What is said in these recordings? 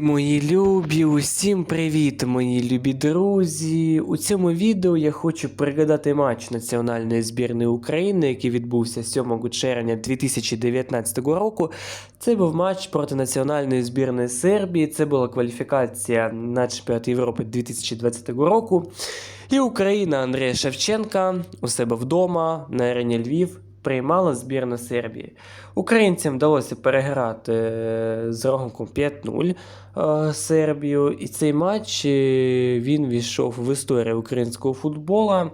Мої любі, усім привіт, мої любі друзі. У цьому відео я хочу пригадати матч національної збірної України, який відбувся 7 червня 2019 року. Це був матч проти національної збірної Сербії. Це була кваліфікація на чемпіонат Європи 2020 року. І Україна Андрія Шевченка у себе вдома на арені Львів приймала збірна Сербії. Українцям вдалося переграти е, з рахунком 5-0 е, Сербію. І цей матч е, він війшов в історію українського футбола.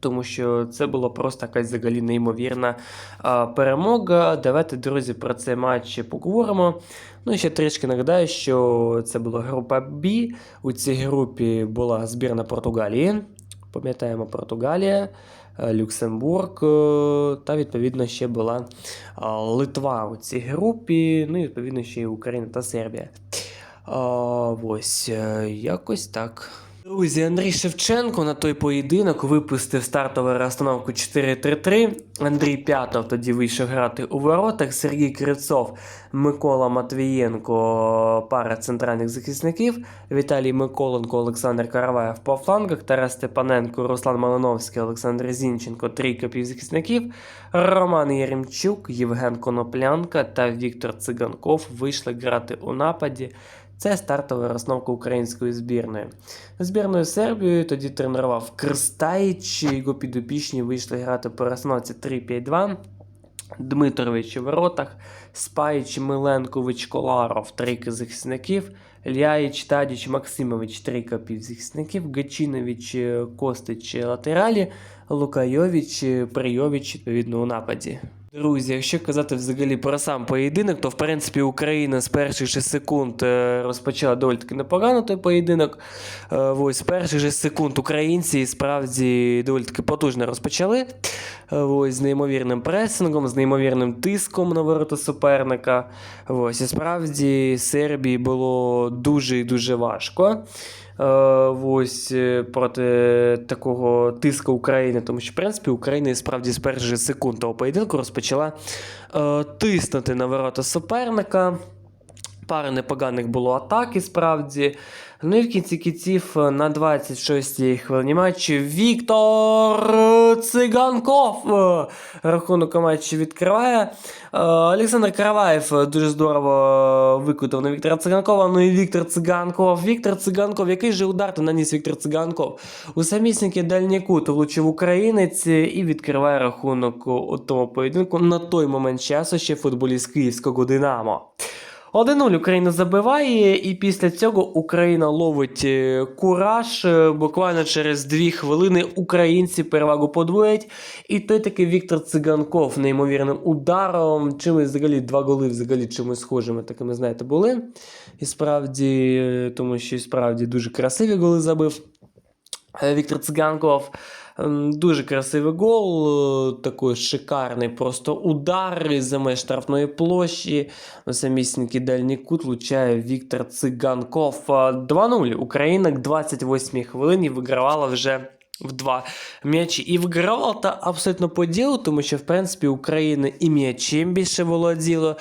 Тому що це була просто якась взагалі неймовірна а, перемога. Давайте, друзі, про цей матч поговоримо. Ну і ще трішки нагадаю, що це була група Б. У цій групі була збірна Португалії. Пам'ятаємо Португалія, Люксембург е, та відповідно ще була а, Литва у цій групі. Ну і відповідно ще й Україна та Сербія. Ось е, якось так. Друзі, Андрій Шевченко на той поєдинок випустив стартову розстановку 4-3-3. Андрій П'ятов тоді вийшов грати у воротах. Сергій Кривцов, Микола Матвієнко, пара центральних захисників. Віталій Миколенко, Олександр Караваєв по флангах. Тарас Степаненко, Руслан Малиновський, Олександр Зінченко, трійка півзахисників. Роман Єремчук, Євген Коноплянка та Віктор Циганков вийшли грати у нападі. Це стартова розновка української збірної. Збірною Сербією тоді тренував Крстаїч, його підопічні вийшли грати по розновці 3-5-2. Дмитрович у воротах, Спаїч, Миленкович, Коларов, трійка захисників, Ляїч, Тадіч, Максимович, трійка півзахисників, Гачинович, Костич латералі, Лукайович, Прийович, відповідно, у нападі. Друзі, якщо казати взагалі про сам поєдинок, то в принципі Україна з перших же секунд е, розпочала доволі таки непогано той поєдинок. Е, Ось з перших же секунд українці справді доволі таки потужно розпочали. Е, Ось з неймовірним пресингом, з неймовірним тиском на ворота суперника. Ось і справді Сербії було дуже і дуже важко. Е, ось е, проти такого тиску України, тому що в принципі Україна справді з перших секунд того поєдинку розпочала е, тиснути на ворота суперника. Пара непоганих було атак і справді. Ну і в кінці кінців е, на 26-й хвилині матчу Віктор Циганков е, рахунок матчі відкриває. Е, Олександр Караваєв дуже здорово викутав на Віктора Циганкова. Ну і Віктор Циганков. Віктор Циганков, який же удар то наніс Віктор Циганков? У самісінький дальній кут влучив українець і відкриває рахунок у тому поєдинку. На той момент часу ще футболіст київського Динамо. 1-0 Україна забиває, і після цього Україна ловить е, кураж. Е, Буквально через 2 хвилини українці перевагу подвоять. І той такий Віктор Циганков неймовірним ударом. Чимось взагалі два голи взагалі чимось схожими, такими, знаєте, були. І справді, е, тому що і справді дуже красиві голи забив. Е, Віктор Циганков. Ем, Дуже красивий гол, е, такий шикарний просто удар із за меж штрафної площі. Самісінький дальній кут влучає Віктор Циганков. Е, 2-0. Україна к 28 хвилині вигравала вже в два м'ячі. І вигравала та абсолютно по ділу, тому що, в принципі, Україна і м'ячем більше володіла.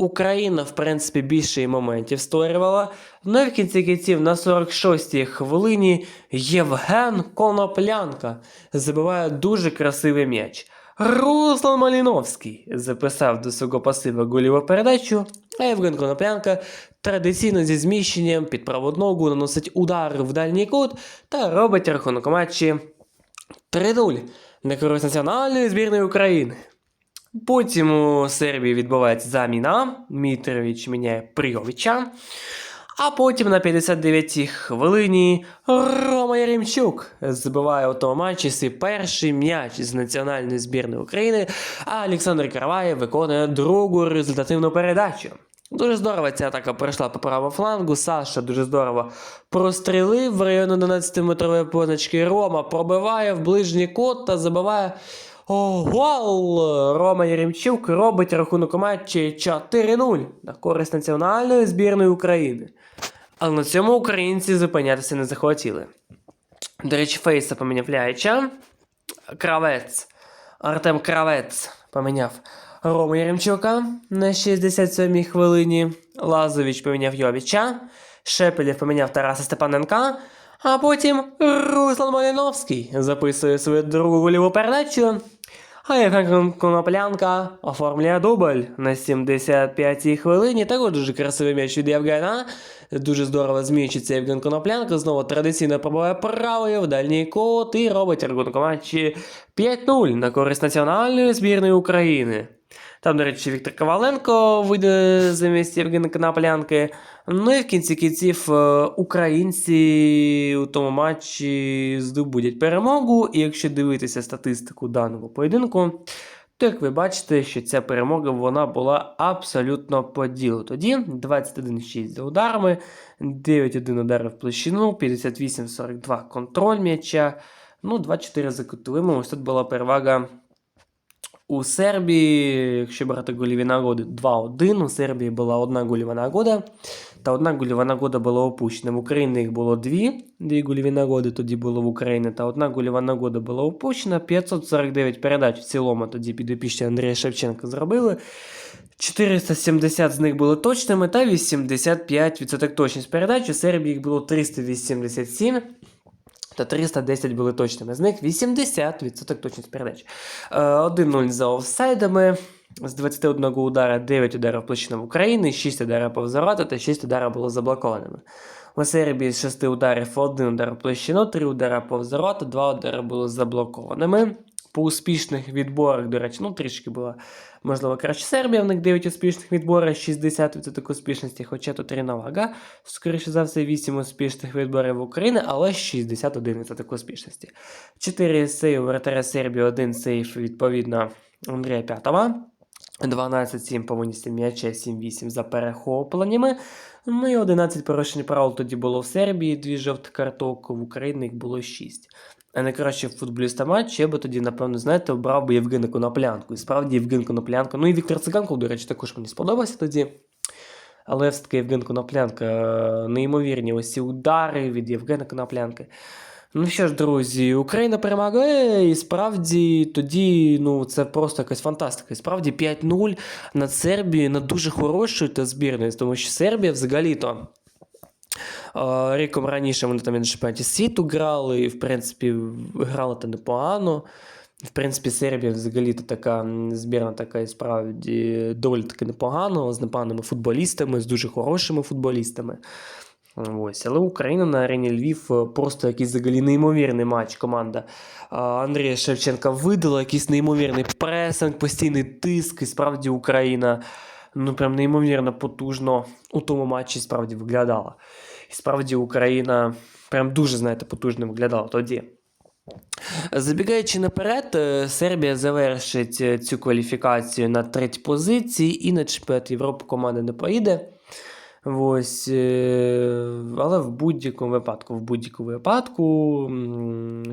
Україна, в принципі, більше моментів створювала. Ну і в кінці кінців на 46-й хвилині Євген Коноплянка забиває дуже красивий м'яч. Руслан Маліновський записав до свого пасива гольову передачу, а Євген Коноплянка традиційно зі зміщенням під праву ногу наносить удар в дальній кут та робить рахунок матчі 3-0 на користь національної збірної України. Потім у Сербії відбувається заміна. Мітрович міняє Прийовича. А потім на 59-й хвилині Рома Яремчук забиває у тому матчі свій перший м'яч з національної збірної України, а Олександр Караваєв виконує другу результативну передачу. Дуже здорово ця атака пройшла по правому флангу. Саша дуже здорово прострілив в районі 11-метрової позначки. Рома пробиває в ближній кут та забиває гол! Рома Єремчук робить рахунок матчі 4-0 на користь національної збірної України. Але на цьому українці зупинятися не захотіли. До речі, Фейса поміняв Ляйча. Кравець. Артем Кравець поміняв Рома Яремчука на 67-й хвилині. Лазович поміняв Йовіча. Шепелєв поміняв Тараса Степаненка. А потім Руслан Маліновський записує свою другу гольову передачу. А Євген Коноплянка оформлює дубль на 75-й хвилині. Також дуже красивий м'яч від Євгена. Дуже здорово зміючиться Євген Коноплянка. Знову традиційно пробуває правою в дальній кут і робить рахунок матчі 5-0 на користь національної збірної України. Там, до речі, Віктор Коваленко вийде замість Євгена Коноплянки. Ну і в кінці кінців е, українці у тому матчі здобудять перемогу. І якщо дивитися статистику даного поєдинку, то як ви бачите, що ця перемога вона була абсолютно по ділу. Тоді 21-6 за ударами, 9-1 удари в площину, 58-42 контроль м'яча, ну 2-4 за кутовими. Ось тут була перевага у Сербії, якщо брати гольові нагоди, 2-1. У Сербії була одна гольова нагода, та одна гольова нагода була опущена. В Україні їх було дві, дві гольові нагоди тоді було в Україні, та одна гольова нагода була опущена. 549 передач в цілому тоді підопічні Андрія Шевченка зробили. 470 з них були точними, та 85% точність передач. У Сербії їх було 387 та 310 були точними. З них 80% точність передач. Е, 1-0 за офсайдами. З 21 удара 9 ударів площинам України, 6 ударів повзорота та 6 ударів було заблокованими. У Сербії з 6 ударів 1 удар площину, 3 удари повз 2 удари були заблокованими. По успішних відборах, до речі, ну трішки була, можливо, краще Сербія, в них 9 успішних відборів, 60% успішності, хоча тут рівновага. Скоріше за все, 8 успішних відборів України, але 61% успішності. 4 сейв вратаря Сербії, 1 сейф, відповідно, Андрія П'ятова. 12-7 по виністі м'яча, 7-8 за перехопленнями. Ну і 11 порушень правил тоді було в Сербії, 2 жовтих карток, в Україні їх було 6. А найкраще футболіста матчу я би тоді, напевно, знаєте, обрав би Євгена Коноплянку. І справді Євген Коноплянка. Ну і Віктор Циганков, до речі, також мені сподобався тоді. Але все-таки Євген Коноплянка, е, неймовірні ось ці удари від Євгена Коноплянки. Ну що ж, друзі, Україна перемагає, і справді тоді ну, це просто якась фантастика. І справді 5-0 над Сербією, над дуже хорошою та збірною, тому що Сербія взагалі-то. Е, Ріком раніше вони там і на чемпіонаті світу грали, і, в принципі, грали то непогано. В принципі, Сербія взагалі-то така збірна така і справді доволі таки непогано, з непоганими футболістами, з дуже хорошими футболістами. Ось, але Україна на арені Львів е, просто якийсь взагалі неймовірний матч. Команда Андрія Шевченка видала якийсь неймовірний пресинг, постійний тиск, і справді Україна ну прям неймовірно потужно у тому матчі справді виглядала. І справді Україна прям дуже, знаєте, потужно виглядала тоді. Забігаючи наперед, е, Сербія завершить е, цю кваліфікацію на третій позиції і на чемпіонат Європи команда не поїде. Ось, е, але в будь-якому випадку, в будь-якому випадку,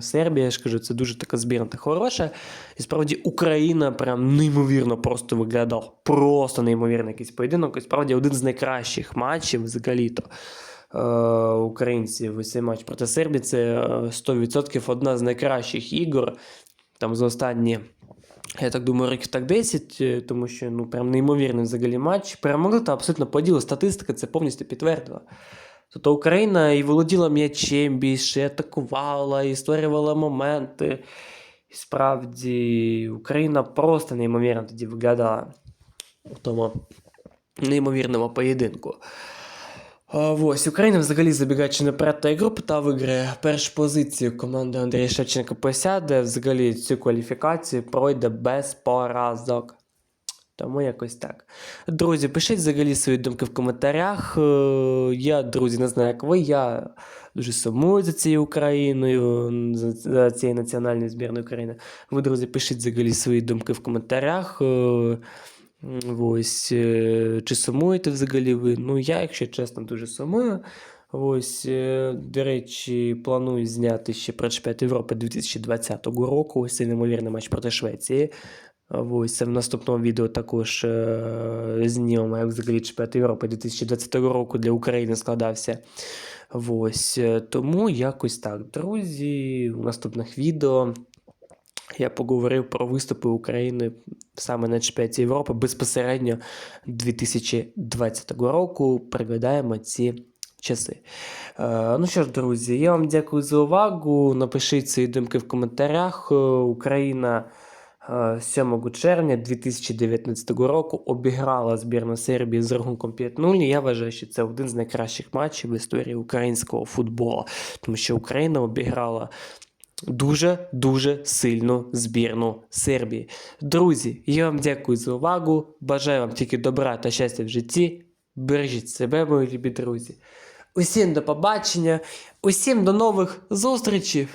Сербія, я ж кажу, це дуже така збірна та хороша. І справді Україна прям неймовірно просто виглядав. Просто неймовірний якийсь поєдинок. І справді один з найкращих матчів взагалі-то. Е, українців ось цей матч проти Сербії це е, 100% одна з найкращих ігор. Там за останні, я так думаю, років так 10, е, тому що ну прям неймовірний взагалі матч. Перемогли та абсолютно по ділу. Статистика це повністю підтвердила. Тобто Україна і володіла м'ячем більше, і атакувала, і створювала моменти. І справді Україна просто неймовірно тоді виглядала у тому неймовірному поєдинку. Ось Україна взагалі забігаючи наперед та ігру та виграє першу позицію. Команда Андрія Шевченка посяде. Взагалі цю кваліфікацію пройде без поразок. Тому якось так. Друзі, пишіть взагалі свої думки в коментарях. Е, Я, друзі, не знаю, як ви. Я дуже сумую за цією Україною, за, цією національною збірною України. Ви, друзі, пишіть взагалі свої думки в коментарях. Ось, е, чи сумуєте взагалі ви? Ну, я, якщо чесно, дуже сумую. Ось, е, до речі, планую зняти ще про чемпіонат Європи 2020 року. Ось цей неймовірний матч проти Швеції. Ось це в наступному відео також е, знімемо, як взагалі чемпіонат Європи 2020 року для України складався. Ось, тому якось так, друзі, у наступних відео я поговорив про виступи України саме на чемпіонаті Європи безпосередньо 2020 року. Пригадаємо ці часи. Е, ну що ж, друзі, я вам дякую за увагу. Напишіть свої думки в коментарях. Е, Україна. е, 7 червня 2019 року обіграла збірну Сербії з рахунком 5-0. Я вважаю, що це один з найкращих матчів в історії українського футболу, тому що Україна обіграла дуже дуже сильну збірну Сербії. Друзі, я вам дякую за увагу. Бажаю вам тільки добра та щастя в житті. Бережіть себе, мої любі друзі. Усім до побачення, усім до нових зустрічей!